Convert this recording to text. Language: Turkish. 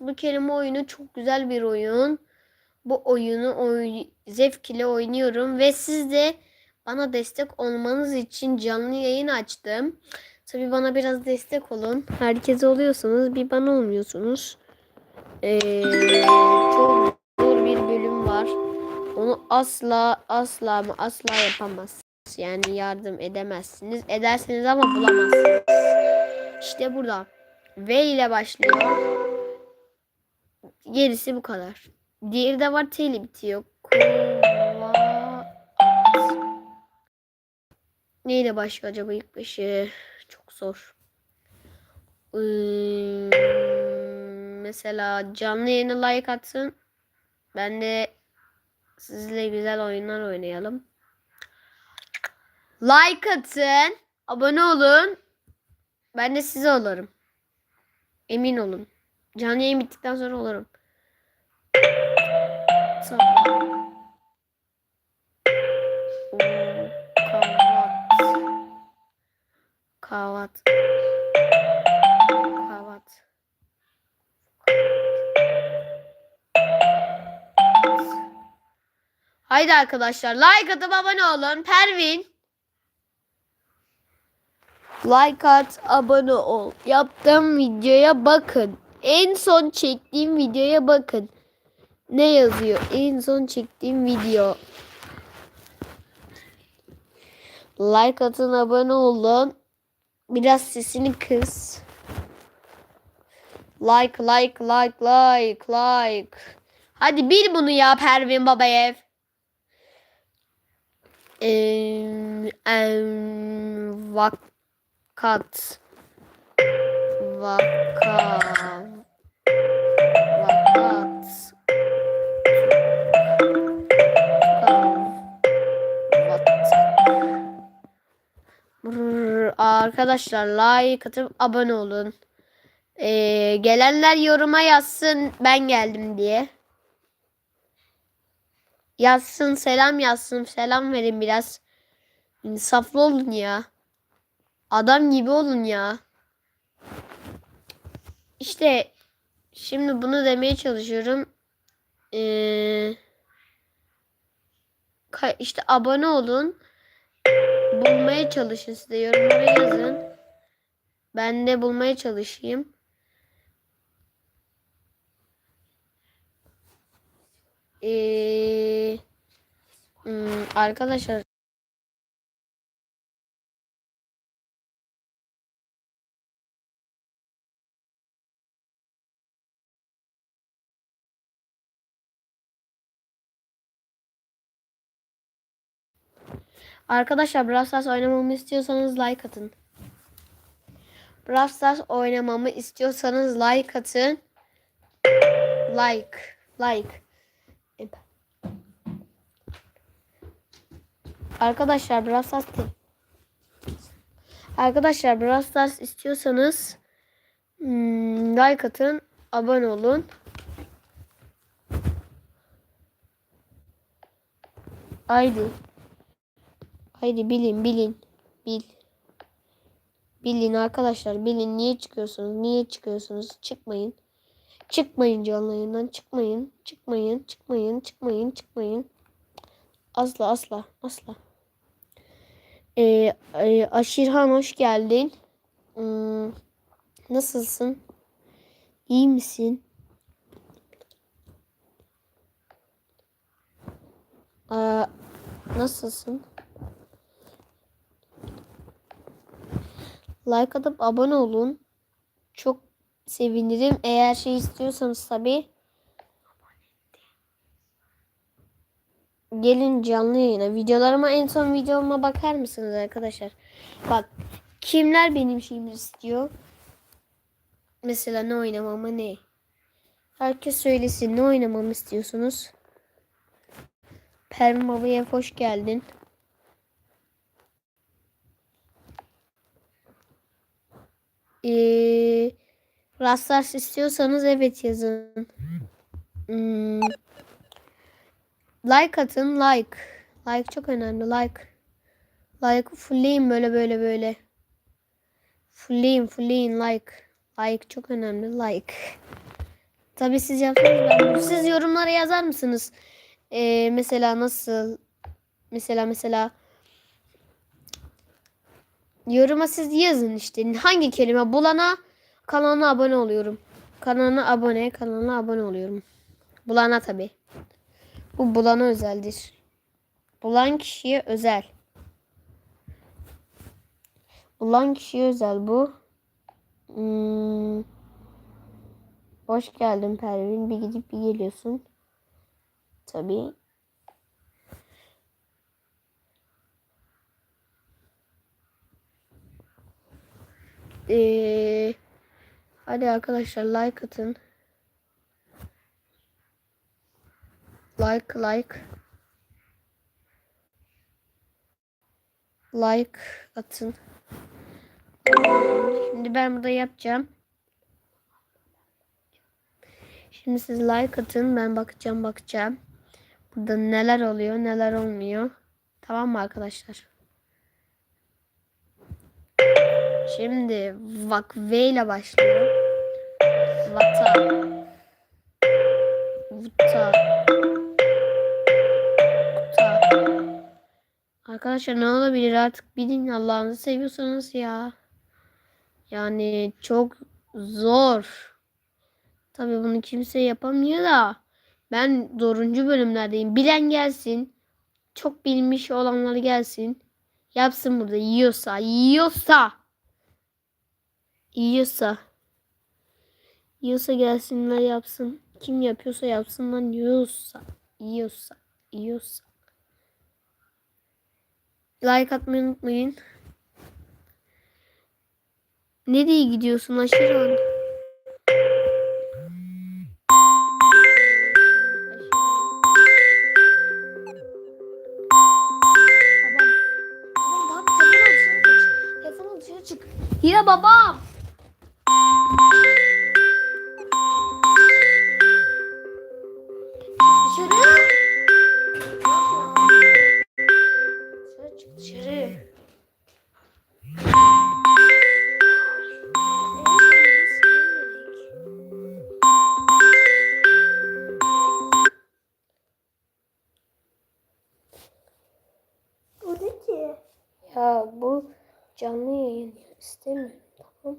Bu kelime oyunu çok güzel bir oyun. Bu oyunu oy zevk ile oynuyorum ve siz de bana destek olmanız için canlı yayın açtım. Tabii bana biraz destek olun. Herkes oluyorsunuz, bir bana olmuyorsunuz. Ee, çok zor bir bölüm var. Onu asla asla mı asla yapamazsınız. Yani yardım edemezsiniz. Edersiniz ama bulamazsınız. İşte burada. V ile başlıyor. Gerisi bu kadar. Diğeri de var T ile bitiyor. Kova... Neyle başlıyor acaba ilk başı? Çok zor. Hmm, mesela canlı yayına like atsın. Ben de sizle güzel oyunlar oynayalım. Like atın. Abone olun. Ben de size olurum. Emin olun. Canlı yayın bittikten sonra olurum. Tamam. Kahvat. Kahvat. Haydi arkadaşlar like atıp abone olun. Pervin. Like at, abone ol. Yaptığım videoya bakın. En son çektiğim videoya bakın. Ne yazıyor? En son çektiğim video. Like atın, abone olun. Biraz sesini kıs. Like, like, like, like, like. Hadi bil bunu ya Pervin Babayev. Em, em, vakat. Vaka. Vakat. Arkadaşlar like atıp abone olun. Ee, gelenler yoruma yazsın ben geldim diye. Yazsın selam yazsın selam verin biraz. İnsaflı olun ya. Adam gibi olun ya. İşte şimdi bunu demeye çalışıyorum. Ee, işte abone olun. Bulmaya çalışın size yorumlara yazın. Ben de bulmaya çalışayım. Ee, hmm, arkadaşlar Arkadaşlar Brawl Stars oynamamı istiyorsanız like atın. Brawl Stars oynamamı istiyorsanız like atın. Like. Like. Arkadaşlar Brawl Stars Arkadaşlar Brawl Stars istiyorsanız hmm, like atın. Abone olun. Haydi. Haydi bilin bilin. Bil. Bilin arkadaşlar bilin. Niye çıkıyorsunuz? Niye çıkıyorsunuz? Çıkmayın. Çıkmayın canlı yayından. Çıkmayın. Çıkmayın. Çıkmayın. Çıkmayın. Çıkmayın. Asla asla. Asla. Ee, e, Aşirhan hoş geldin. Hmm, nasılsın? İyi misin? Aa, nasılsın? Like atıp abone olun. Çok sevinirim. Eğer şey istiyorsanız tabi. Gelin canlı yayına. Videolarıma en son videoma bakar mısınız arkadaşlar? Bak kimler benim şeyimi istiyor? Mesela ne oynamamı ne? Herkes söylesin ne oynamamı istiyorsunuz? Pervin Baba'ya hoş geldin. Ee, Rastlar istiyorsanız evet yazın. Hmm. Like atın like. Like çok önemli like. Like fullleyin böyle böyle böyle. Fullleyin fullleyin like. Like çok önemli like. Tabii siz yapsanız Siz yorumlara yazar mısınız? Ee, mesela nasıl? Mesela mesela yoruma siz yazın işte. Hangi kelime bulana kanalına abone oluyorum. Kanalına abone, kanalına abone oluyorum. Bulana tabii. Bu bulana özeldir. Bulan kişiye özel. Bulan kişiye özel bu. Hmm. Hoş geldin Pervin. Bir gidip bir geliyorsun. Tabii. Ee, hadi arkadaşlar like atın. Like like. Like atın. Şimdi ben burada yapacağım. Şimdi siz like atın. Ben bakacağım bakacağım. Burada neler oluyor neler olmuyor. Tamam mı arkadaşlar? Şimdi vak V ile başlıyor. Vata. Vuta. Kuta. Arkadaşlar ne olabilir artık bilin Allah'ınızı seviyorsanız ya. Yani çok zor. Tabii bunu kimse yapamıyor da. Ben zoruncu bölümlerdeyim. Bilen gelsin. Çok bilmiş olanları gelsin. Yapsın burada. Yiyorsa. Yiyorsa. Yiyorsa. Yiyorsa gelsinler yapsın. Kim yapıyorsa yapsın lan yiyorsa. Yiyorsa. Yiyorsa. Like atmayı unutmayın. Nereye gidiyorsun aşırı Babam. Babam Ya bu canlı yayın istemiyorum tamam.